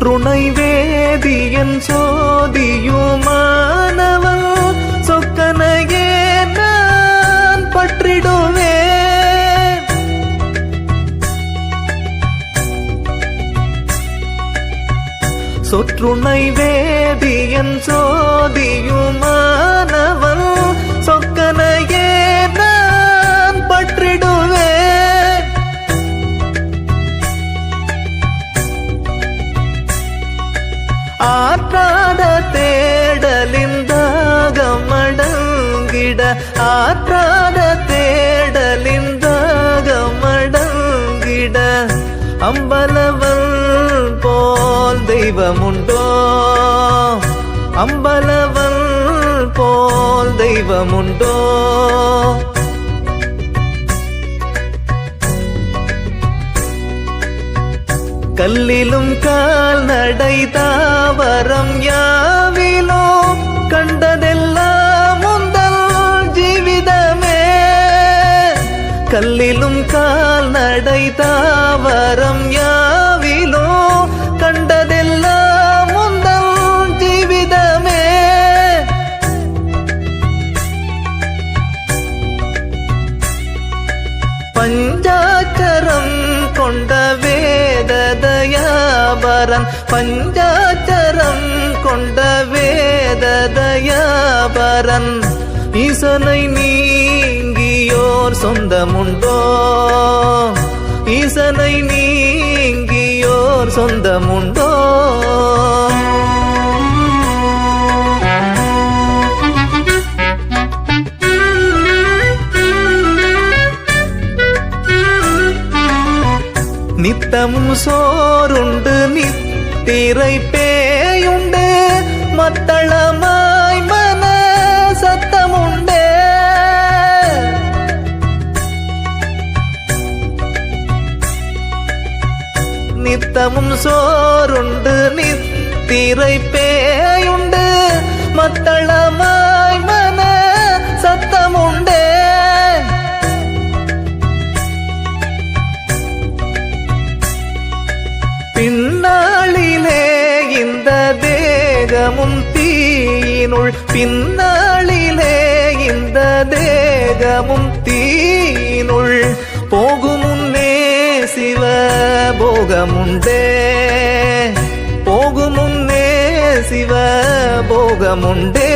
துணை வேதியன் சோதியுமானவன் சொக்கனையே நான் பற்றிடுவேன் சொற்றுணை வேதியன் சோதியுமானவன் ஆற்றாத தேடலின் தாகமடங்கிட அம்பலவன் போல் தெய்வமுண்டோ? அம்பலவன் போல் தெய்வமுண்டோ? கல்லிலும் கால் நடை தாவரம் யார் கல்லிலும் கால் நடை தாவரம் யாவிலோ கண்டதெல்லாம் முந்தம் ஜீவிதமே. பஞ்சாச்சரம் கொண்ட வேததயாபரன் பஞ்சாச்சரம் கொண்ட வேததயாபரன் ஈசனை ஓர் சொந்தமுண்டோ ஈசனை நீங்கியோர் சொந்தமுண்டோ நித்தமும் சோறுண்டு நித்திரை பேயுண்டு நித்தமும் சோறுண்டு நித்திரை பேயுண்டு. மத்தளமாய் மன சத்தமுண்டே. பின்னாளிலே இந்த தேகமும் தீயினுள். பின்னாளிலே இந்த தேகமும் தீ சைவ போகமுண்டே. போகுமுன்னே சிவ போகமுண்டே.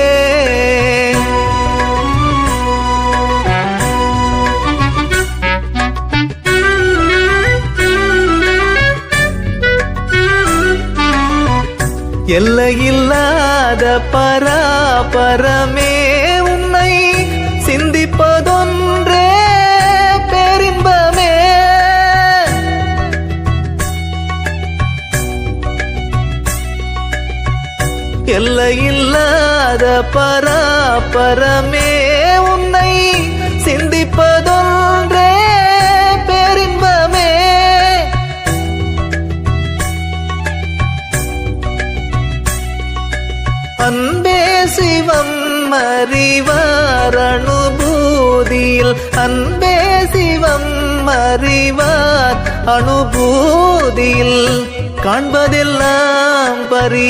எல்லையில்லாத பரா பரமே எல்லையில்லாத பராபரமே உன்னை சிந்திப்பதொன்றே பேரின்பமே. அன்பே சிவம் அறிவார் அனுபூதியில். அன்பே சிவம் அறிவார் அனுபூதியில். காண்பதெல்லாம் பரிபூரணமே.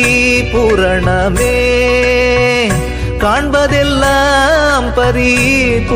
காண்பதெல்லாம் பரிபூரணமே.